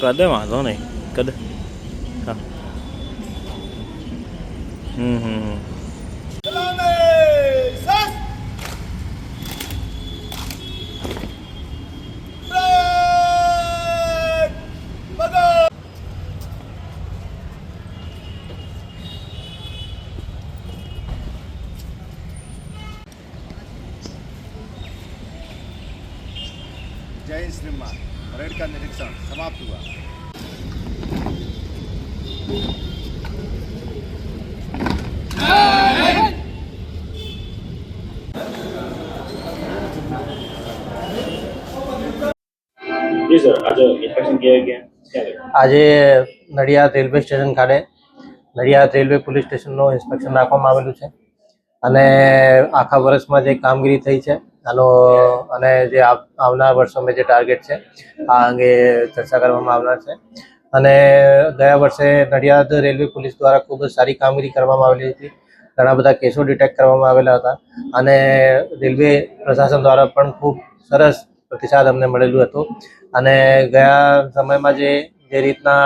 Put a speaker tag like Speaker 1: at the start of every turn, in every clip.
Speaker 1: Cadê Amazon aí? Cadê? Tá. Uhum.
Speaker 2: Jai Sri Mata. Parade का निरीक्षण समाप्त हुआ
Speaker 1: જી સર આજે ઇન્સ્પેક્શન ક્યાં ગયા ક્યાં
Speaker 3: આજે નડિયાદ રેલવે સ્ટેશન ખાતે નડિયાદ રેલવે પોલીસ સ્ટેશનનું ઇન્સ્પેક્શન રાખવામાં આવેલું છે અને આખા વર્ષમાં જે કામગીરી થઈ છે, આનો અને જે આવનાર વર્ષોમાં જે ટાર્ગેટ છે, આ અંગે ચર્ચા કરવામાં આવનાર છે. અને ગયા વર્ષે નડિયાદ રેલવે પોલીસ દ્વારા ખૂબ જ સારી કામગીરી કરવામાં આવેલી હતી. ઘણા બધા કેસો ડિટેક્ટ કરવામાં આવેલા હતા. અને રેલવે પ્રશાસન દ્વારા પણ ખૂબ સરસ પ્રતિસાદ અમને મળેલું હતું. અને ગયા સમયમાં જે જે રીતના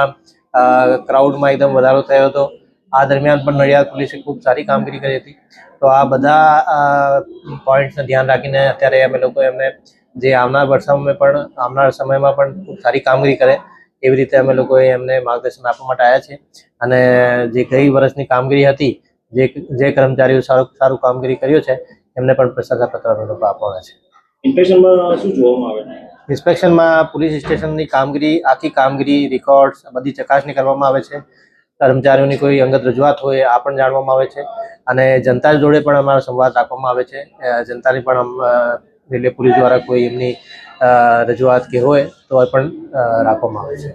Speaker 3: ક્રાઉડમાં એકદમ વધારો થયો હતો આ દરમિયાન પણ નડિયાદ પોલીસે ખૂબ સારી કામગીરી કરી હતી. તો આ બધા પોઈન્ટ્સને ધ્યાન રાખીને અત્યારે અમે લોકો એમને જે આવનાર વર્ષોમાં પણ આવનાર સમયમાં પણ ખૂબ સારી કામગીરી કરે એવી રીતે અમે લોકોએ એમને માર્ગદર્શન આપવા માટે આવ્યા છે. અને જે ગઈ વર્ષની કામગીરી હતી જે જે કર્મચારીઓ સારું સારું કામગીરી કર્યું છે એમને પણ પ્રશંસાપત્ર અમે લોકો આપવાના છે.
Speaker 1: ઇન્સ્પેક્શનમાં શું જોવામાં આવે છે?
Speaker 3: ઇન્સ્પેક્શનમાં પોલીસ સ્ટેશનની કામગીરી આખી કામગીરી રેકોર્ડ્સ બધી ચકાસણી કરવામાં આવે છે. કર્મચારીઓની કોઈ અંગત રજૂઆત હોય, આ પણ જાણવામાં આવે છે. અને જનતા જોડે પણ અમારો સંવાદ રાખવામાં આવે છે. જનતાની પણ રેલવે પોલીસ દ્વારા કોઈ એમની રજૂઆત કે હોય તો પણ રાખવામાં આવે છે.